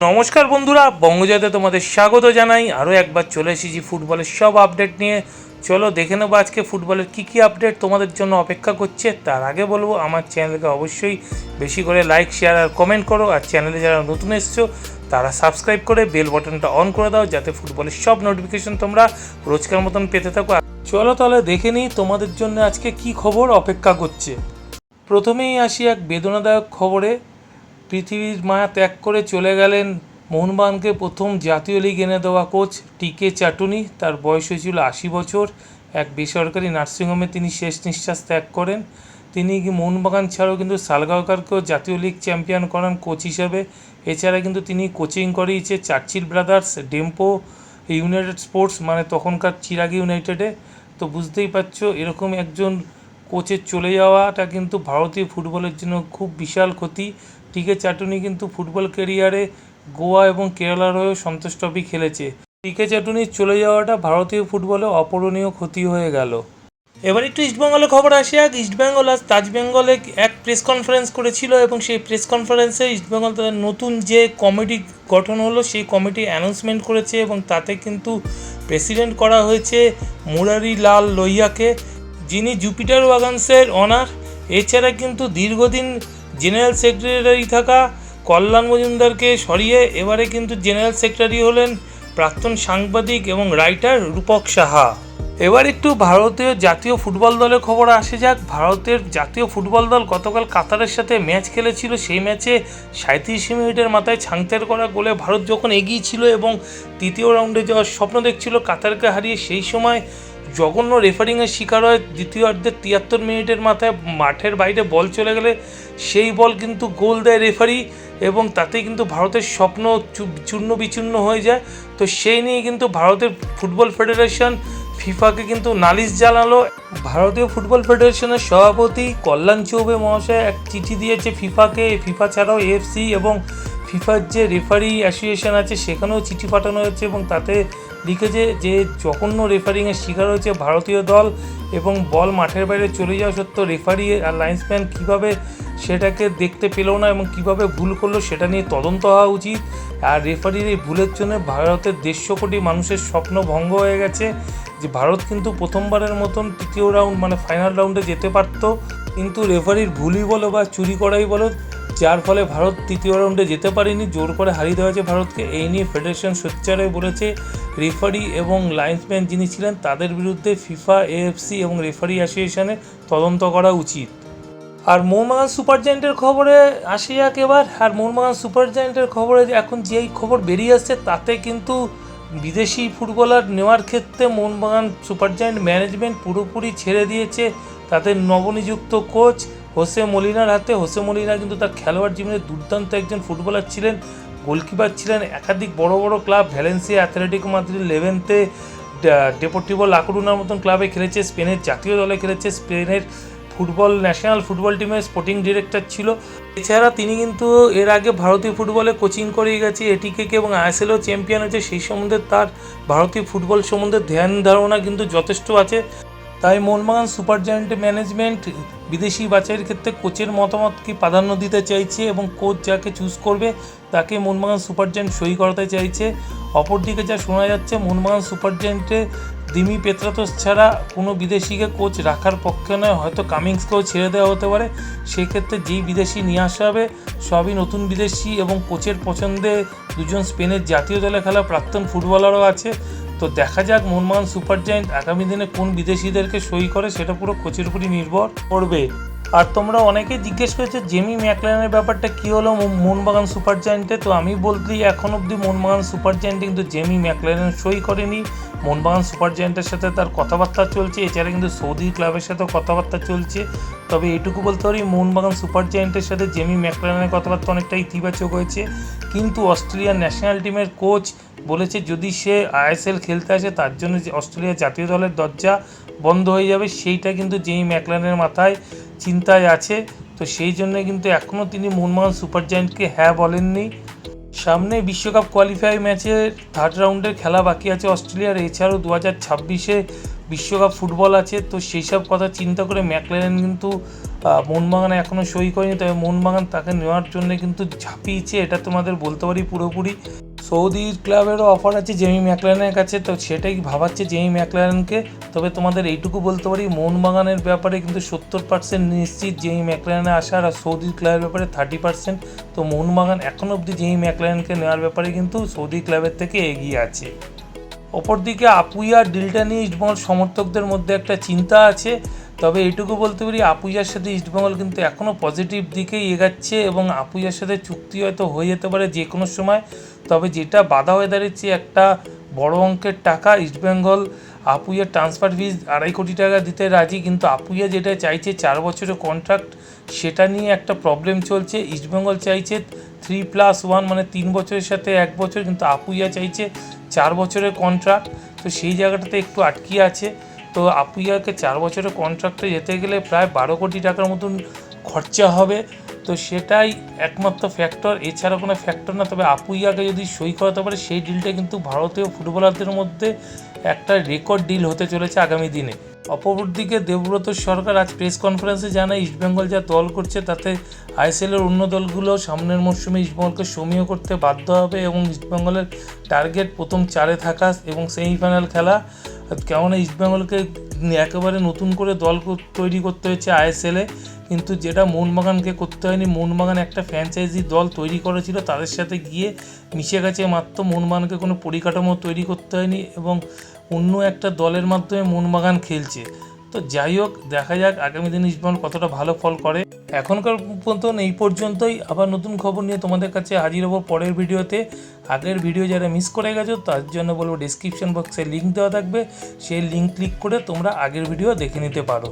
নমস্কার বন্ধুরা বঙ্গজাতে তোমাদের স্বাগত জানাই। আরও একবার চলে এসেছি ফুটবলের সব আপডেট নিয়ে। চলো দেখে নেব আজকে ফুটবলের কী কী আপডেট তোমাদের জন্য অপেক্ষা করছে। তার আগে বলব, আমার চ্যানেলকে অবশ্যই বেশি করে লাইক শেয়ার আর কমেন্ট করো। আর চ্যানেলে যারা নতুন এসছো, তারা সাবস্ক্রাইব করে বেল বাটনটা অন করে দাও, যাতে ফুটবলের সব নোটিফিকেশন তোমরা রোজকার মতন পেতে থাকো। চলো তাহলে দেখে নিই তোমাদের জন্য আজকে কি খবর অপেক্ষা করছে। প্রথমেই আসি এক বেদনাদায়ক খবরে। পৃথিবীর মায়া ত্যাগ করে চলে গেলেন মোহনবাগানকে প্রথম জাতীয় লিগ এনে দেওয়া কোচ টিকে চাটুনি। তার বয়স হয়েছিল আশি বছর। এক বেসরকারি নার্সিংহোমে তিনি শেষ নিঃশ্বাস ত্যাগ করেন। তিনি মোহনবাগান ছাড়াও কিন্তু সালগাঁওকারকেও জাতীয় লিগ চ্যাম্পিয়ন করান কোচ হিসেবে। এছাড়া কিন্তু তিনি কোচিং করিয়েছে Churchill brothers, Dempo, United sports মানে তখনকার চিরাগি ইউনাইটেডে। তো বুঝতেই পারছ, এরকম একজন কোচের চলে যাওয়াটা কিন্তু ভারতীয় ফুটবলের জন্য খুব বিশাল ক্ষতি। টিকে চাটুনি কিন্তু ফুটবল কেরিয়ারে গোয়া এবং কেরালার হয়েও সন্তোষ ট্রফি খেলেছে। টিকে চাটুনির চলে যাওয়াটা ভারতীয় ফুটবলে অপূরণীয় ক্ষতি হয়ে গেল। এবার একটু ইস্টবেঙ্গলের খবর আসে এক ইস্টবেঙ্গল আজ তাজবেঙ্গলে এক প্রেস কনফারেন্স করেছিল এবং সেই প্রেস কনফারেন্সে ইস্টবেঙ্গল তাদের নতুন যে কমিটি গঠন হলো, সেই কমিটি অ্যানাউন্সমেন্ট করেছে এবং তাতে কিন্তু প্রেসিডেন্ট করা হয়েছে মুরারি লাল লোহিয়াকে, যিনি জুপিটার ওয়াগানসের অনার এছাড়া কিন্তু দীর্ঘদিন জেনারেল সেক্রেটারি থাকা কল্যাণ মজুমদারকে সরিয়ে এবারে কিন্তু জেনারেল সেক্রেটারি হলেন প্রাক্তন সাংবাদিক এবং রাইটার রূপক সাহা। এবার একটু ভারতীয় জাতীয় ফুটবল দলের খবর আসে যাক। ভারতের জাতীয় ফুটবল দল গতকাল কাতারের সাথে ম্যাচ খেলেছিল। সেই ম্যাচে সাঁত্রিশ মিনিটের মাথায় ছাংতের করা গোলে ভারত যখন এগিয়ে ছিল এবং তৃতীয় রাউন্ডে যাওয়ার স্বপ্ন দেখছিল কাতারকে হারিয়ে, সেই সময় জঘন্য রেফারিংয়ের শিকার হয় দ্বিতীয়ার্ধের তিয়াত্তর মিনিটের মাথায় মাঠের বাইরে বল চলে গেলে সেই বল কিন্তু গোল দেয় রেফারি এবং তাতে কিন্তু ভারতের স্বপ্ন চূর্ণ বিচূর্ণ হয়ে যায়। তো সেই নিয়ে কিন্তু ভারতের ফুটবল ফেডারেশন ফিফাকে কিন্তু নালিশ জানালো। ভারতীয় ফুটবল ফেডারেশনের সভাপতি কল্যাণ চৌবে মহাশয় এক চিঠি দিয়েছে ফিফাকে ফিফা ছাড়াও এফসি এবং ফিফার যে রেফারি অ্যাসোসিয়েশন আছে, সেখানেও চিঠি পাঠানো হয়েছে এবং তাতে লিখেছে যে জঘন্য রেফারিংয়ের শিকার হয়েছে ভারতীয় দল এবং বল মাঠের বাইরে চলে যাওয়া সত্ত্বেও রেফারি আর লাইন্সম্যান কীভাবে সেটাকে দেখতে পেল না এবং কীভাবে ভুল করল সেটা নিয়ে তদন্ত হওয়া উচিত। আর রেফারির এই ভুলের জন্য ভারতের দেড়শো কোটি মানুষের স্বপ্ন ভঙ্গ হয়ে গেছে যে, ভারত কিন্তু প্রথমবারের মতন তৃতীয় রাউন্ড মানে ফাইনাল রাউন্ডে যেতে পারতো। কিন্তু রেফারির ভুলই বলো বা চুরি করাই বলো যার ফলে ভারত তৃতীয় রাউন্ডে যেতে পারেনি। জোর করে হারিয়ে দেওয়া হয়েছে ভারতকে। এই নিয়ে ফেডারেশন সোচ্চারে বলেছে রেফারি এবং লাইন্সম্যান যিনি ছিলেন, তাদের বিরুদ্ধে ফিফা এএফসি এবং রেফারি অ্যাসোসিয়েশনে তদন্ত করা উচিত। আর মোহনবাগান সুপার জায়েন্টের খবরে আসি যাক এবার আর মোহনবাগান সুপার জায়েন্টের খবরে এখন যেই খবর বেরিয়ে আসছে, তাতে কিন্তু বিদেশি ফুটবলার নেওয়ার ক্ষেত্রে মোহনবাগান সুপার জায়েন্ট ম্যানেজমেন্ট পুরোপুরি ছেড়ে দিয়েছে। তাদের নবনিযুক্ত কোচ হোসে মলিনার হাতে, হোসে মলিনা কিন্তু তার খেলোয়াড় জীবনে দুর্দান্ত একজন ফুটবলার ছিলেন, গোলকিপার ছিলেন একাধিক বড় বড় club, Valencia, Atletico Madrid, Levante Deportivo লাকুরুনার মতন ক্লাবে খেলেছে, স্পেনের জাতীয় দলে খেলেছে, স্পেনের ফুটবল, ন্যাশনাল ফুটবল টিমের স্পোর্টিং ডিরেক্টর ছিল। এছাড়া তিনি কিন্তু এর আগে ভারতীয় ফুটবলে কোচিং করে গেছে এটিকে এবং আইএসএলও চ্যাম্পিয়ন হয়েছে, সেই সম্বন্ধে তার ভারতীয় ফুটবল সম্বন্ধে ধ্যান ধারণা কিন্তু যথেষ্ট আছে। তাই মোহনবাগান সুপার জায়েন্ট ম্যানেজমেন্ট বিদেশি বাছাইয়ের ক্ষেত্রে কোচের মতামতকে প্রাধান্য দিতে চাইছে এবং কোচ যাকে চুজ করবে, তাকে মোহনবাগান সুপার জায়েন্ট সই করাতে চাইছে? অপরদিকে যা শোনা যাচ্ছে মোহনবাগান সুপার জায়েন্টে দিমি পেত্রাতোস ছাড়া কোনো বিদেশিকে কোচ রাখার পক্ষে নয়। হয়তো কামিংসকেও ছেড়ে দেওয়া হতে পারে। সেক্ষেত্রে যেই বিদেশি নিয়ে আসা হবে, সবই নতুন বিদেশি এবং কোচের পছন্দে দুজন স্পেনের জাতীয় দলে খেলা প্রাক্তন ফুটবলারও আছে। তো দেখা যাক মোহনমান সুপার জায়েন্ট আগামী দিনে কোন বিদেশিদেরকে সই করে সেটা পুরো কোচের উপরই নির্ভর করবে। আর তোমরা অনেকে জিজ্ঞেস করেছ, জেমি ম্যাকলানের ব্যাপারটা কী হলো মোহনবাগান সুপার জায়েন্টে? তো আমি বলতেই এখন অবধি মোহনবাগান সুপার জায়েন্টে কিন্তু জেমি ম্যাকলানের সই করেনি। মোহনবাগান সুপার জায়েন্টের সাথে তার কথাবার্তা চলছে, এছাড়া কিন্তু সৌদি ক্লাবের সাথেও কথাবার্তা চলছে। তবে এটুকু বলতে পারি, মোহনবাগান সুপার জায়েন্টের সাথে জেমি ম্যাকলানের কথাবার্তা অনেকটা ইতিবাচক হয়েছে। কিন্তু অস্ট্রেলিয়ার ন্যাশনাল টিমের কোচ বলেছে, যদি সে আইএসএল খেলতে আসে, তার জন্য যে অস্ট্রেলিয়া জাতীয় দলের দরজা বন্ধ হয়ে যাবে, সেইটা কিন্তু জেমি ম্যাকলানের মাথায় চিন্তায় আছে। তো সেই জন্য কিন্তু এখনও তিনি মোহনবাগান সুপার জায়েন্টকে হ্যাঁ বলেননি। সামনে বিশ্বকাপ কোয়ালিফাই ম্যাচের থার্ড রাউন্ডের খেলা বাকি আছে অস্ট্রেলিয়ার। এছাড়াও দু হাজার ছাব্বিশে বিশ্বকাপ ফুটবল আছে। তো সেই সব কথা চিন্তা করে ম্যাকলেন কিন্তু মোহনবাগান এখনও সই করেনি। তবে মোহনবাগান তাকে নেওয়ার জন্য কিন্তু ঝাঁপিয়েছে, এটা তোমাদের বলতে পারি পুরোপুরি। সৌদি ক্লাবেরও অফার আছে জেমি ম্যাকলারেনের কাছে, তো সেটাই ভাবাচ্ছে জেমি ম্যাকলারেনকে তবে তোমাদের এইটুকু বলতে পারি, মোহনবাগানের ব্যাপারে কিন্তু সত্তর পার্সেন্ট নিশ্চিত জেমি ম্যাকলারেনে আসার আর সৌদি ক্লাবের ব্যাপারে থার্টি পার্সেন্ট তো মোহনবাগান এখনও অবধি জেমি ম্যাকলারেনকে নেওয়ার ব্যাপারে কিন্তু সৌদি ক্লাবের থেকে এগিয়ে আছে। অপরদিকে আপুইয়ার ডিলটা নিয়ে ইস্টবেঙ্গল সমর্থকদের মধ্যে একটা চিন্তা আছে। তবে এইটুকু বলতে পারি আপুইয়ার সাথে ইস্টবেঙ্গল কিন্তু এখনও পজিটিভ দিকেই এগাচ্ছে এবং আপুইয়ার সাথে চুক্তি হয়তো হয়ে যেতে পারে যে কোনো সময়। তবে যেটা বাধা হয়ে দাঁড়িয়েছে একটা বড় অঙ্কের টাকা ইস্টবেঙ্গল আপুইয়ার ট্রান্সফার ফিজ আড়াই কোটি টাকা দিতে রাজি, কিন্তু আপুইয়া যেটা চাইছে চার বছরের কন্ট্রাক্ট সেটা নিয়ে একটা প্রবলেম চলছে। ইস্টবেঙ্গল চাইছে থ্রি প্লাস ওয়ান মানে তিন বছরের সাথে এক বছর, কিন্তু আপুইয়া চাইছে চার বছরের কন্ট্রাক্ট তো সেই জায়গাটাতে একটু আটকিয়ে আছে। তো আপুইয়াকে চার বছরের কন্ট্রাক্টে যেতে গেলে প্রায় বারো কোটি টাকার মতন খরচা হবে। তো সেটাই একমাত্র ফ্যাক্টর এছাড়া কোনো ফ্যাক্টর না। তবে আপুইয়াকে যদি সই করাতে পারে, সেই ডিলটা কিন্তু ভারতীয় ফুটবলারদের মধ্যে একটা রেকর্ড ডিল হতে চলেছে আগামী দিনে। অপরদিকে দেবব্রত সরকার আজ প্রেস কনফারেন্সে জানায় ইস্টবেঙ্গল যা দল করছে, তাতে আইএসএলের অন্য দলগুলো সামনের মরশুমে ইস্টবেঙ্গলকে সমীহ করতে বাধ্য হবে এবং ইস্টবেঙ্গলের টার্গেট প্রথম চারে থাকা এবং সেমিফাইনাল খেলা কেননা ইস্টবেঙ্গলকে একেবারে নতুন করে দল তৈরি করতে হয়েছে আইএসএলে কিন্তু যেটা মোহনবাগানকে করতে হয়নি, মোহনবাগান একটা ফ্র্যাঞ্চাইজি দল তৈরি করেছিল, তাদের সাথে গিয়ে মিশে গেছে মাত্র। মোহনবাগানকে কোনো পরিকাঠামো তৈরি করতে হয়নি এবং অন্য একটা দলের মাধ্যমে মোহনবাগান খেলছে। তো যাই হোক, দেখা যাক আগামী দিনে ইস্টবেঙ্গল কতটা ভালো ফল করে। এখনকার পর্যন্ত এই পর্যন্তই। আবার নতুন খবর নিয়ে তোমাদের কাছে হাজির হব পরের ভিডিওতে। আগের ভিডিও যারা মিস করে গেছো, তার জন্য বলব ডিসক্রিপশন বক্সে লিঙ্ক দেওয়া থাকবে। সেই লিঙ্ক ক্লিক করে তোমরা আগের ভিডিও দেখে নিতে পারো।